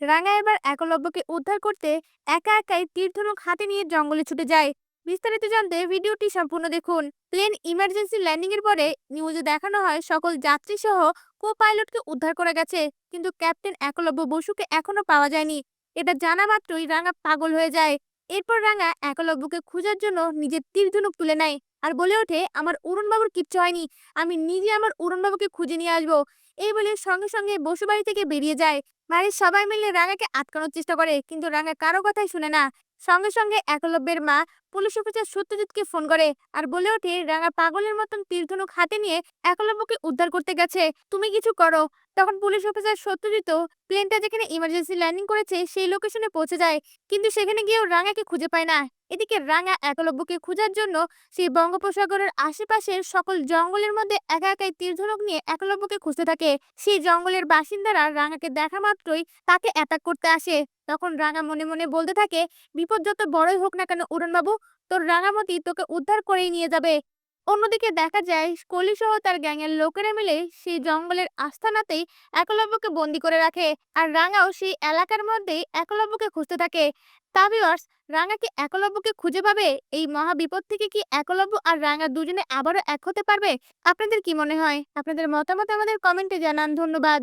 রাঙা এবার একলব্যকে উদ্ধার করতে একা একাই তীর ধনুক হাতে নিয়ে জঙ্গলে ছুটে যায়। বিস্তারিত জানতে ভিডিওটি সম্পূর্ণ দেখুন। প্লেন ইমার্জেন্সি ল্যান্ডিং এর পরে নিউজে দেখানো হয়, সকল যাত্রী সহ কো পাইলটকে উদ্ধার করা গেছে। কিন্তু ক্যাপ্টেন একলব্য বসুকে এখনও পাওয়া যায়নি। এটা জানা মাত্রই রাঙা পাগল হয়ে যায়। এরপর রাঙা একলব্যকে খোঁজার জন্য নিজের তীরধনুক তুলে নেয়। আর বলে ওঠে, আমার উড়নবাবুর কিচ্ছু হয়নি। আমি নিজে আমার উড়নবাবুকে খুঁজে নিয়ে আসব। এই বলে সঙ্গে সঙ্গে বসুবাড়ি থেকে বেরিয়ে যায়। বাড়ির সবাই মিলে রাঙাকে আটকানোর চেষ্টা করে, কিন্তু রাঙা কারও কথাই শুনে না। সঙ্গে সঙ্গে একলব্যের মা পুলিশ অফিসার সত্যজিৎকে ফোন করে আর বলে ওঠে, রাঙা পাগলের মতন তীর ধনুক হাতে নিয়ে একলব্যকে উদ্ধার করতে গেছে, তুমি কিছু করো। তখন পুলিশ অফিসার সত্যজিৎ প্লেনটা যেখানে ইমার্জেন্সি ল্যান্ডিং করেছে, সেই লোকেশনে পৌঁছে যায়। কিন্তু সেখানে গিয়েও রাঙাকে খুঁজে পায় না। এদিকে রাঙা একলব্যকে খোঁজার জন্য সেই বঙ্গোপসাগরের আশেপাশের সকল জঙ্গলের মধ্যে একা একাই তীর ধনুক নিয়ে একলব্যকে খুঁজতে থাকে। সেই জঙ্গলের বাসিন্দারা রাঙাকে দেখা মাত্রই তাকে অ্যাটাক করতে আসে। তখন রাঙা মনে মনে বলতে থাকে, বিপদ যত বড়ই হোক না কেন উড়নবাবু তোর রাঙামতি তোকে উদ্ধার করেই নিয়ে যাবে। অন্যদিকে দেখা যায়, কলি সহ তার গ্যাংয়ের লোকেরা মিলে সেই জঙ্গলের আস্থানাতেই একলব্যকে বন্দি করে রাখে। আর রাঙাও সেই এলাকার মধ্যেই একলব্যকে খুঁজতে থাকে। তা ভিউয়ার্স রাঙা কি একলব্যকে খুঁজে পাবে? এই মহা বিপদ থেকে কি একলব্য আর রাঙা দুজনে আবারও এক হতে পারবে? আপনাদের কি মনে হয়? আপনাদের মতামত আমাদের কমেন্টে জানান। ধন্যবাদ।